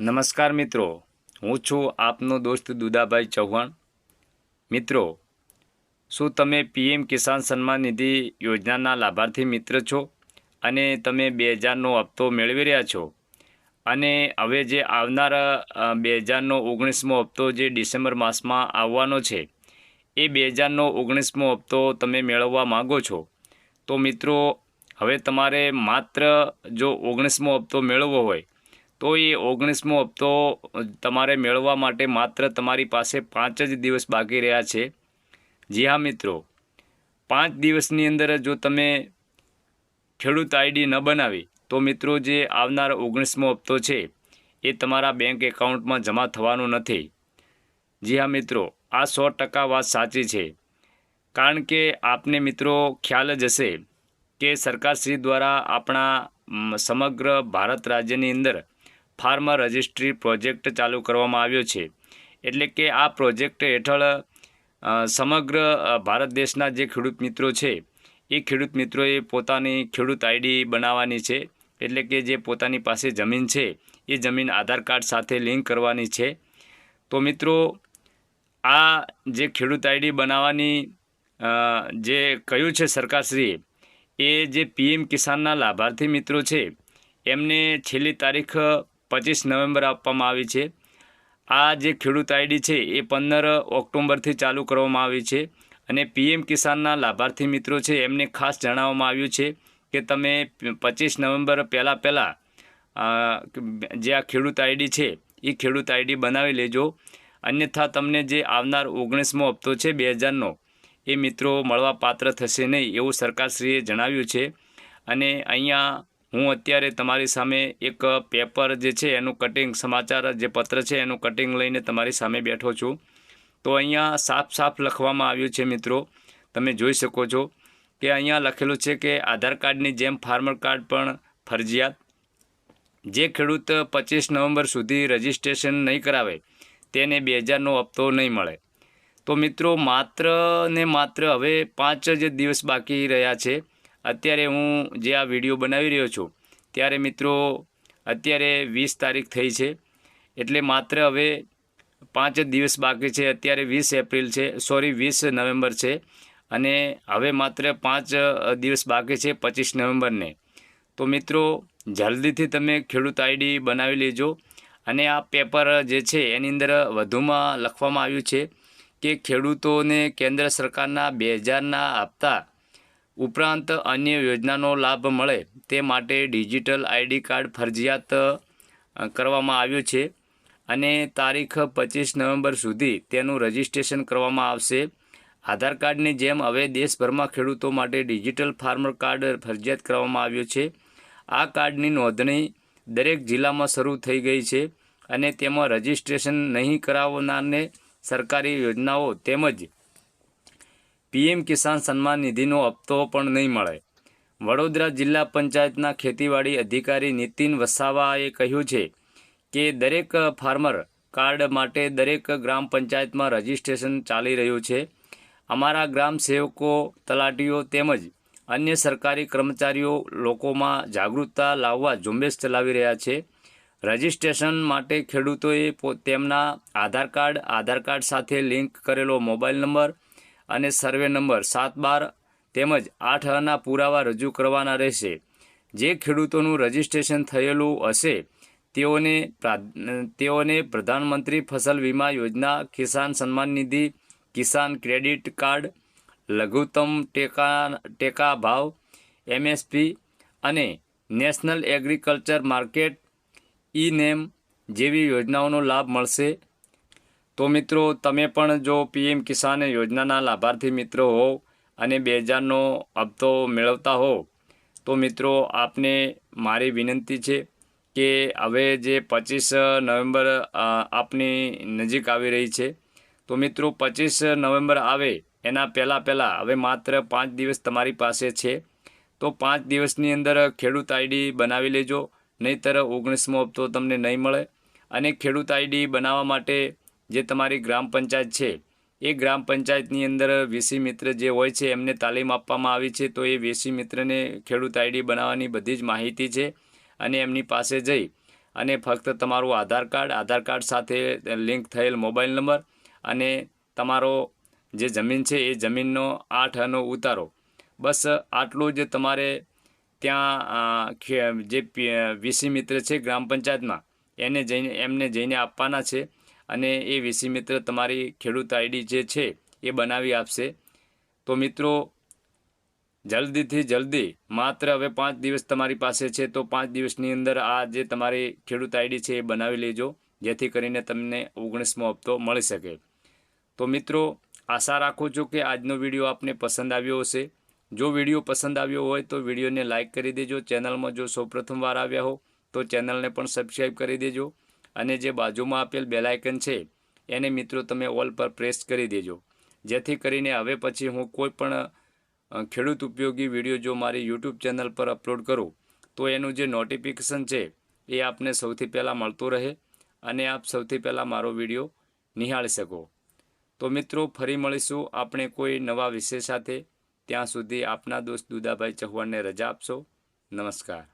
નમસ્કાર મિત્રો, હું છું આપનો દોસ્ત દુદાભાઈ ચૌહાણ. મિત્રો, શું તમે પીએમ કિસાન સન્માન નિધિ યોજનાના લાભાર્થી મિત્ર છો અને તમે બે હજારનો હપ્તો મેળવી રહ્યા છો? અને હવે જે આવનારા બે હજારનો ઓગણીસમો હપ્તો જે ડિસેમ્બર માસમાં આવવાનો છે, એ બે હજારનો ઓગણીસમો હપ્તો તમે મેળવવા માગો છો? તો મિત્રો, હવે તમારે માત્ર જો ઓગણીસમો હપ્તો મેળવવો હોય તો એ ઓગણીસમો હપ્તો તમારે મેળવવા માટે માત્ર તમારી પાસે પાંચ જ દિવસ બાકી રહ્યા છે. જી હા, મિત્રો. પાંચ દિવસની અંદર જો તમે ખેડૂત આઈડી ન બનાવી, તો મિત્રો જે આવનાર ઓગણીસમો હપ્તો છે, એ તમારા બેંક એકાઉન્ટમાં જમા થવાનું નથી. જી હા, મિત્રો, આ સો ટકા વાત સાચી છે. કારણ કે આપને મિત્રો ખ્યાલ જ હશે કે સરકારશ્રી દ્વારા આપણા સમગ્ર ભારત રાજ્યની અંદર ફાર્મર રજિસ્ટ્રી પ્રોજેક્ટ ચાલુ કરવામાં આવ્યો છે. એટલે કે આ પ્રોજેક્ટ હેઠળ સમગ્ર ભારત દેશના જે ખેડૂત મિત્રો છે, એ ખેડૂત મિત્રોએ પોતાની ખેડૂત આઈડી બનાવવાની છે. એટલે કે જે પોતાની પાસે જમીન છે, એ જમીન આધાર કાર્ડ સાથે લિંક કરવાની છે. તો મિત્રો, આ જે ખેડૂત આઈડી બનાવવાની જે કહ્યું છે સરકારશ્રીએ, એ જે પીએમ કિસાનના લાભાર્થી મિત્રો છે, એમને છેલ્લી તારીખ પચીસ નવેમ્બર આપવામાં આવી છે. આ જે ખેડૂત આઈડી છે, એ પંદર ઓક્ટોબરથી ચાલુ કરવામાં આવી છે અને પીએમ કિસાનના લાભાર્થી મિત્રો છે, એમને ખાસ જણાવવામાં આવ્યું છે કે તમે પચીસ નવેમ્બર પહેલાં પહેલાં જે આ ખેડૂત આઈડી છે એ ખેડૂત આઈડી બનાવી લેજો. અન્યથા તમને જે આવનાર ઓગણીસમો હપ્તો છે, બે હજારનો, એ મિત્રો મળવા પાત્ર થશે નહીં એવું સરકારશ્રીએ જણાવ્યું છે. અને અહીંયા હું અત્યારે તમારી સામે એક પેપર જે છે, એનું કટિંગ સમાચાર જે પત્ર છે, એનું કટિંગ લઈને તમારી સામે બેઠો છું. તો અહીંયા સાફ સાફ લખવામાં આવ્યું છે મિત્રો. તમે જોઈ શકો છો કે અહીંયા લખેલું છે કે આધાર કાર્ડની જેમ ફાર્મર કાર્ડ પણ ફરજિયાત. જે ખેડૂત પચીસ નવેમ્બર સુધી રજિસ્ટ્રેશન નહીં કરાવે, તેને બે હજારનો હપ્તો નહીં મળે. તો મિત્રો, માત્ર ને માત્ર હવે પાંચ જ દિવસ બાકી રહ્યા છે. અત્યારે હું જે આ વીડિયો બનાવી રહ્યો છું, ત્યારે મિત્રો અત્યારે વીસ તારીખ થઈ છે, એટલે માત્ર હવે પાંચ જ દિવસ બાકી છે. અત્યારે વીસ એપ્રિલ છે, સોરી વીસ નવેમ્બર છે, અને હવે માત્ર પાંચ દિવસ બાકી છે પચીસ નવેમ્બરને. તો મિત્રો, જલ્દીથી તમે ખેડૂત આઈડી બનાવી લેજો, અને આ પેપર જે છે એની અંદર વધુમાં લખવામાં આવ્યું છે કે ખેડૂતોને કેન્દ્ર સરકારના બે હજારના હપ્તા ઉપરાંત અન્ય યોજનાનો લાભ મળે તે માટે ડિજિટલ આઈડી કાર્ડ ફરજિયાત કરવામાં આવ્યું છે અને તારીખ પચીસ નવેમ્બર સુધી તેનું રજિસ્ટ્રેશન કરવામાં આવશે. આધાર કાર્ડની જેમ હવે દેશભરમાં ખેડૂતો માટે ડિજિટલ ફાર્મર કાર્ડ ફરજિયાત કરવામાં આવ્યું છે. આ કાર્ડની નોંધણી દરેક જિલ્લામાં શરૂ થઈ ગઈ છે અને તેમાં રજિસ્ટ્રેશન નહીં કરાવનારને સરકારી યોજનાઓ તેમજ પીએમ કિસાન સન્માન નિધિનો હપ્તો પણ નહીં મળે. વડોદરા જિલ્લા પંચાયતના ખેતીવાડી અધિકારી નીતિન વસાવાએ કહ્યું છે કે દરેક ફાર્મર કાર્ડ માટે દરેક ગ્રામ પંચાયતમાં રજિસ્ટ્રેશન ચાલી રહ્યું છે. અમારા ગ્રામ સેવકો, તલાટીઓ તેમજ અન્ય સરકારી કર્મચારીઓ લોકોમાં જાગૃતતા લાવવા ઝુંબેશ ચલાવી રહ્યા છે. રજિસ્ટ્રેશન માટે ખેડૂતોએ તેમના આધાર કાર્ડ આધાર કાર્ડ સાથે લિંક કરેલો મોબાઈલ નંબર અને સર્વે નંબર સાત બાર તેમજ આઠ અના પુરાવા રજૂ કરવાના રહેશે. જે ખેડૂતોનું રજિસ્ટ્રેશન થયેલું હશે, તેઓને તેઓને પ્રધાનમંત્રી ફસલ વીમા યોજના, કિસાન સન્માન નિધિ, કિસાન ક્રેડિટ કાર્ડ, લઘુત્તમ ટેકા ટેકા ભાવ, એમએસપી અને national agriculture market, e NAM જેવી યોજનાઓનો લાભ મળશે. તો મિત્રો, તમે પણ જો પીએમ કિસાન યોજનાના લાભાર્થી મિત્રો હો અને બે હજારનો હપ્તો મેળવતા હોવ, તો મિત્રો, આપને મારી વિનંતી છે કે હવે જે પચીસ નવેમ્બર આપની નજીક આવી રહી છે, તો મિત્રો, પચીસ નવેમ્બર આવે એના પહેલાં પહેલાં, હવે માત્ર પાંચ દિવસ તમારી પાસે છે, તો પાંચ દિવસની અંદર ખેડૂત આઈડી બનાવી લેજો, નહીંતર ઓગણીસમો હપ્તો તમને નહીં મળે અને ખેડૂત આઈડી બનાવવા માટે જે તમારી ગ્રામ પંચાયત છે, એ ગ્રામ પંચાયતની અંદર વેસી મિત્ર જે હોય છે, એમને તાલીમ આપવામાં આવી છે, તો એ વેસી મિત્રને ખેડૂત આઈડી બનાવવાની બધી જ માહિતી છે અને એમની પાસે જઈ અને ફક્ત તમારું આધાર કાર્ડ આધાર કાર્ડ સાથે લિંક થયેલ મોબાઈલ નંબર અને તમારો જે જમીન છે, એ જમીનનો આઠ અનો ઉતારો. બસ આટલું જ તમારે ત્યાં જે વીસી મિત્ર છે ગ્રામ પંચાયતમાં, એને જઈને, એમને જઈને આપવાના છે. અને એ વીસી મિત્ર તમારી ખેડૂત આઈડી જે છે એ બનાવી આપશે. તો મિત્રો, જલ્દીથી જલ્દી, માત્ર હવે પાંચ દિવસ તમારી પાસે છે, તો પાંચ દિવસની અંદર આ જે તમારી ખેડૂત આઈડી છે એ બનાવી લેજો, જેથી કરીને તમને ઓગણીસમો હપ્તો મળી શકે. તો મિત્રો, આશા રાખું છું કે આજનો વીડિયો આપને પસંદ આવ્યો હશે. જો વીડિયો પસંદ આવ્યો હોય તો વિડીયોને લાઇક કરી દેજો, ચેનલમાં જો સૌપ્રથમ વાર આવ્યા હો, તો ચેનલને પણ સબસ્ક્રાઈબ કરી દેજો. અને જે બાજુમાં આપેલ બેલાઇકન છે, એને મિત્રો તમે ઓલ પર પ્રેસ કરી દેજો. જેથી કરીને હવે પછી હું કોઈ પણ ખેડૂત ઉપયોગી વીડિયો જો મારી યુટ્યુબ ચેનલ પર અપલોડ કરું, તો એનું જે નોટિફિકેશન છે, એ આપને સૌથી પહેલાં મળતું રહે અને આપ સૌથી પહેલાં મારો વીડિયો નિહાળી શકો. તો મિત્રો, ફરી મળીશું આપણે કોઈ નવા વિષય સાથે. ત્યાં સુધી આપના દોસ્ત દુદાભાઈ ચૌહાણને રજા આપશો. નમસ્કાર.